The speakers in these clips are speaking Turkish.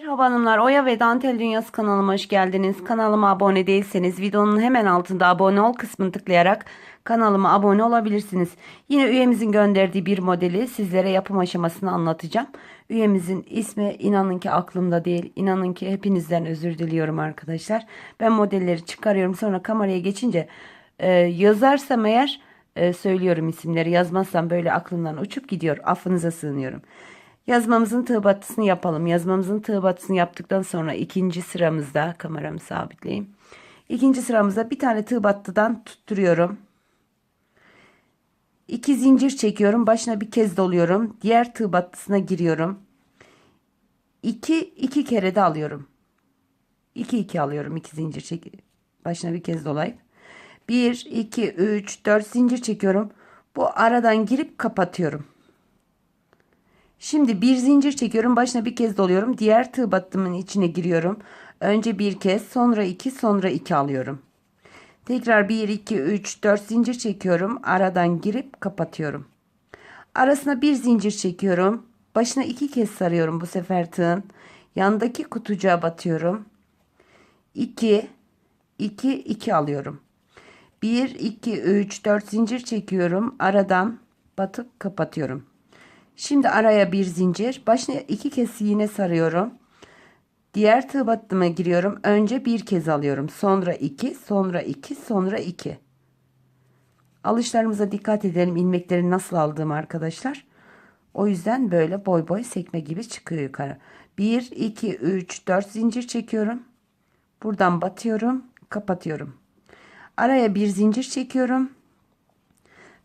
Merhaba hanımlar, Oya ve Dantel Dünyası kanalıma hoş geldiniz. Kanalıma abone değilseniz videonun hemen altında abone ol kısmını tıklayarak kanalıma abone olabilirsiniz. Yine üyemizin gönderdiği bir modeli sizlere yapım aşamasını anlatacağım. Üyemizin ismi inanın ki aklımda değil. İnanın ki hepinizden özür diliyorum arkadaşlar. Ben modelleri çıkarıyorum sonra kameraya geçince e, yazarsam eğer e, söylüyorum isimleri. Yazmazsam böyle aklımdan uçup gidiyor. Affınıza sığınıyorum. Yazmamızın tığ yapalım. Yazmamızın tığ yaptıktan sonra ikinci sıramızda kameramı sabitleyeyim. İkinci sıramızda bir tane tığ tutturuyorum. İki zincir çekiyorum. Başına bir kez doluyorum. Diğer tığ battısına giriyorum. İki, iki kere de alıyorum. İki iki alıyorum. iki zincir çek. Başına bir kez dolayıp. Bir, iki, üç, dört zincir çekiyorum. Bu aradan girip kapatıyorum. Şimdi bir zincir çekiyorum. Başına bir kez doluyorum. Diğer tığ battımın içine giriyorum. Önce bir kez, sonra iki, sonra iki alıyorum. Tekrar 1, 2, 3, 4 zincir çekiyorum. Aradan girip kapatıyorum. Arasına bir zincir çekiyorum. Başına iki kez sarıyorum bu sefer tığın. Yandaki kutucuğa batıyorum. 2, 2, 2 alıyorum. 1, 2, 3, 4 zincir çekiyorum. Aradan batıp kapatıyorum. Şimdi araya bir zincir. Başına iki kez yine sarıyorum. Diğer tığ battıma giriyorum. Önce bir kez alıyorum. Sonra iki, sonra iki, sonra iki. Alışlarımıza dikkat edelim. ilmekleri nasıl aldığım arkadaşlar. O yüzden böyle boy boy sekme gibi çıkıyor yukarı. 1, 2, 3, 4 zincir çekiyorum. Buradan batıyorum. Kapatıyorum. Araya bir zincir çekiyorum.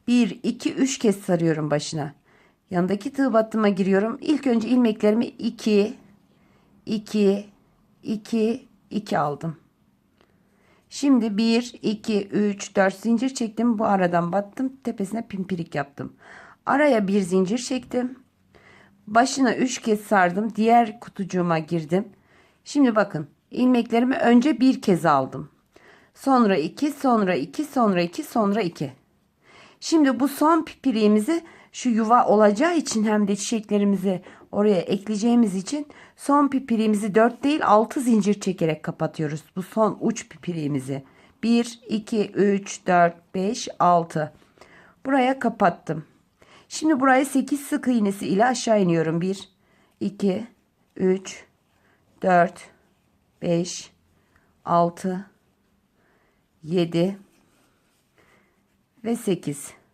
1, 2, 3 kez sarıyorum başına. Yanındaki tığ battıma giriyorum. İlk önce ilmeklerimi 2 2 2 2 aldım. Şimdi 1 2 3 4 zincir çektim. Bu aradan battım. Tepesine pimpirik yaptım. Araya bir zincir çektim. Başına 3 kez sardım. Diğer kutucuğuma girdim. Şimdi bakın ilmeklerimi önce bir kez aldım. Sonra 2, sonra 2, sonra 2, sonra 2. Şimdi bu son pipiriğimizi şu yuva olacağı için hem de çiçeklerimizi oraya ekleyeceğimiz için son pipiriğimizi 4 değil 6 zincir çekerek kapatıyoruz. Bu son uç pipiriğimizi. 1, 2, 3, 4, 5, 6. Buraya kapattım. Şimdi buraya 8 sık iğnesi ile aşağı iniyorum. 1, 2, 3, 4, 5, 6, 7 ve 8.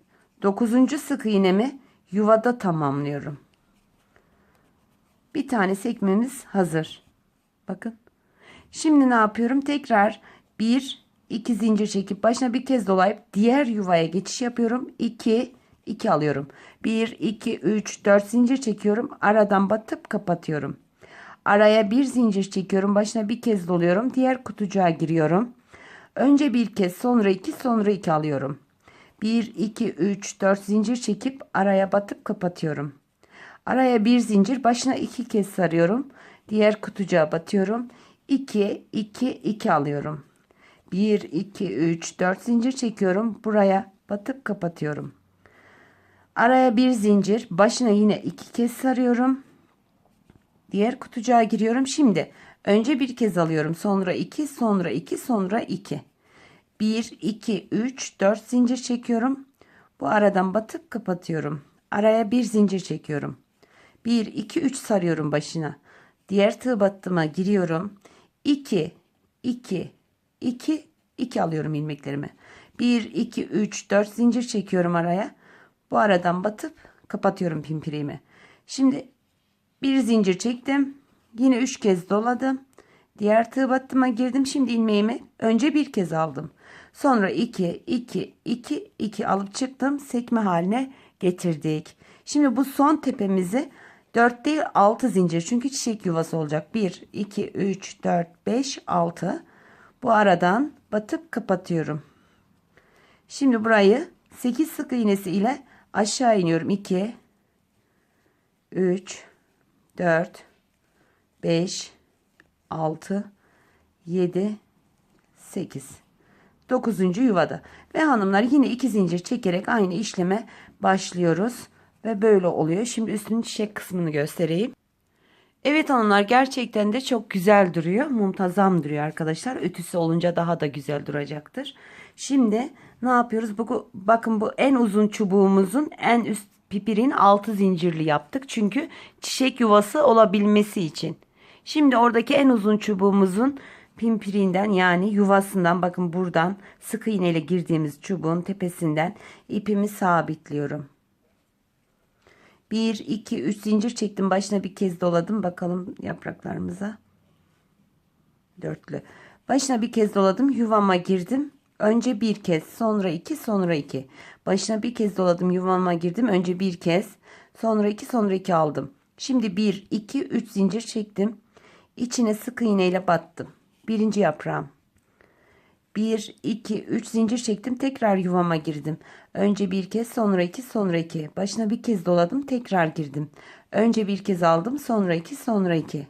Dokuzuncu sık iğnemi yuvada tamamlıyorum. Bir tane sekmemiz hazır. Bakın. Şimdi ne yapıyorum? Tekrar bir, iki zincir çekip başına bir kez dolayıp diğer yuvaya geçiş yapıyorum. 2 2 alıyorum. 1 2 3 4 zincir çekiyorum. Aradan batıp kapatıyorum. Araya bir zincir çekiyorum. Başına bir kez doluyorum. Diğer kutucuğa giriyorum. Önce bir kez, sonra iki, sonra iki alıyorum. 1, 2, 3, 4 zincir çekip araya batıp kapatıyorum. Araya bir zincir başına iki kez sarıyorum. Diğer kutucuğa batıyorum. 2, 2, 2 alıyorum. 1, 2, 3, 4 zincir çekiyorum. Buraya batıp kapatıyorum. Araya bir zincir başına yine iki kez sarıyorum. Diğer kutucuğa giriyorum. Şimdi önce bir kez alıyorum. Sonra 2, sonra 2, sonra 2. 1, 2, 3, 4 zincir çekiyorum. Bu aradan batıp kapatıyorum. Araya bir zincir çekiyorum. 1, 2, 3 sarıyorum başına. Diğer tığ battıma giriyorum. 2, 2, 2, 2 alıyorum ilmeklerimi. 1, 2, 3, 4 zincir çekiyorum araya. Bu aradan batıp kapatıyorum pimpiriğimi. Şimdi bir zincir çektim. Yine 3 kez doladım. Diğer tığ girdim. Şimdi ilmeğimi önce bir kez aldım. Sonra 2, 2, 2, 2 alıp çıktım. Sekme haline getirdik. Şimdi bu son tepemizi 4 değil 6 zincir. Çünkü çiçek yuvası olacak. 1, 2, 3, 4, 5, 6. Bu aradan batıp kapatıyorum. Şimdi burayı 8 sık iğnesi ile aşağı iniyorum. 2, 3, 4, 5, 6, 7, 8. 9. yuvada. Ve hanımlar yine iki zincir çekerek aynı işleme başlıyoruz. Ve böyle oluyor. Şimdi üstünün çiçek kısmını göstereyim. Evet hanımlar gerçekten de çok güzel duruyor. Muntazam duruyor arkadaşlar. Ötüsü olunca daha da güzel duracaktır. Şimdi ne yapıyoruz? Bu, bakın bu en uzun çubuğumuzun en üst pipirin altı zincirli yaptık. Çünkü çiçek yuvası olabilmesi için. Şimdi oradaki en uzun çubuğumuzun pimpirinden yani yuvasından bakın buradan sık iğneyle girdiğimiz çubuğun tepesinden ipimi sabitliyorum. 1, 2, 3 zincir çektim. Başına bir kez doladım. Bakalım yapraklarımıza. Dörtlü. Başına bir kez doladım. Yuvama girdim. Önce bir kez, sonra iki, sonra iki. Başına bir kez doladım. Yuvama girdim. Önce bir kez, sonra iki, sonra iki aldım. Şimdi bir, iki, üç zincir çektim. İçine sık iğneyle battım. Birinci yaprağım. 1, 2, 3 zincir çektim. Tekrar yuvama girdim. Önce bir kez sonra iki sonra iki. Başına bir kez doladım. Tekrar girdim. Önce bir kez aldım. Sonra iki sonra iki.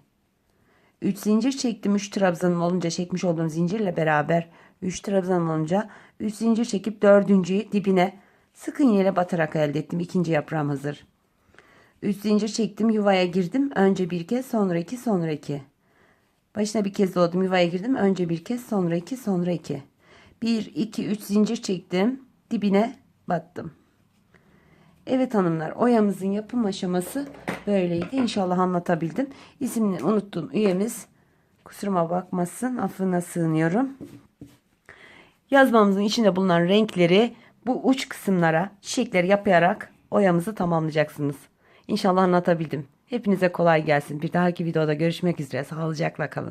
3 zincir çektim. 3 trabzanım olunca çekmiş olduğum zincirle beraber 3 trabzanım olunca 3 zincir çekip dördüncüyü dibine sık iğneyle batarak elde ettim. İkinci yaprağım hazır. 3 zincir çektim. Yuvaya girdim. Önce bir kez sonra iki sonra iki. Başına bir kez doladım. Yuvaya girdim. Önce bir kez sonra iki sonra iki. Bir, iki, üç zincir çektim. Dibine battım. Evet hanımlar oyamızın yapım aşaması böyleydi. İnşallah anlatabildim. İsmini unuttum üyemiz. Kusuruma bakmasın. Affına sığınıyorum. Yazmamızın içinde bulunan renkleri bu uç kısımlara çiçekleri yaparak oyamızı tamamlayacaksınız. İnşallah anlatabildim. Hepinize kolay gelsin. Bir dahaki videoda görüşmek üzere. Sağlıcakla kalın.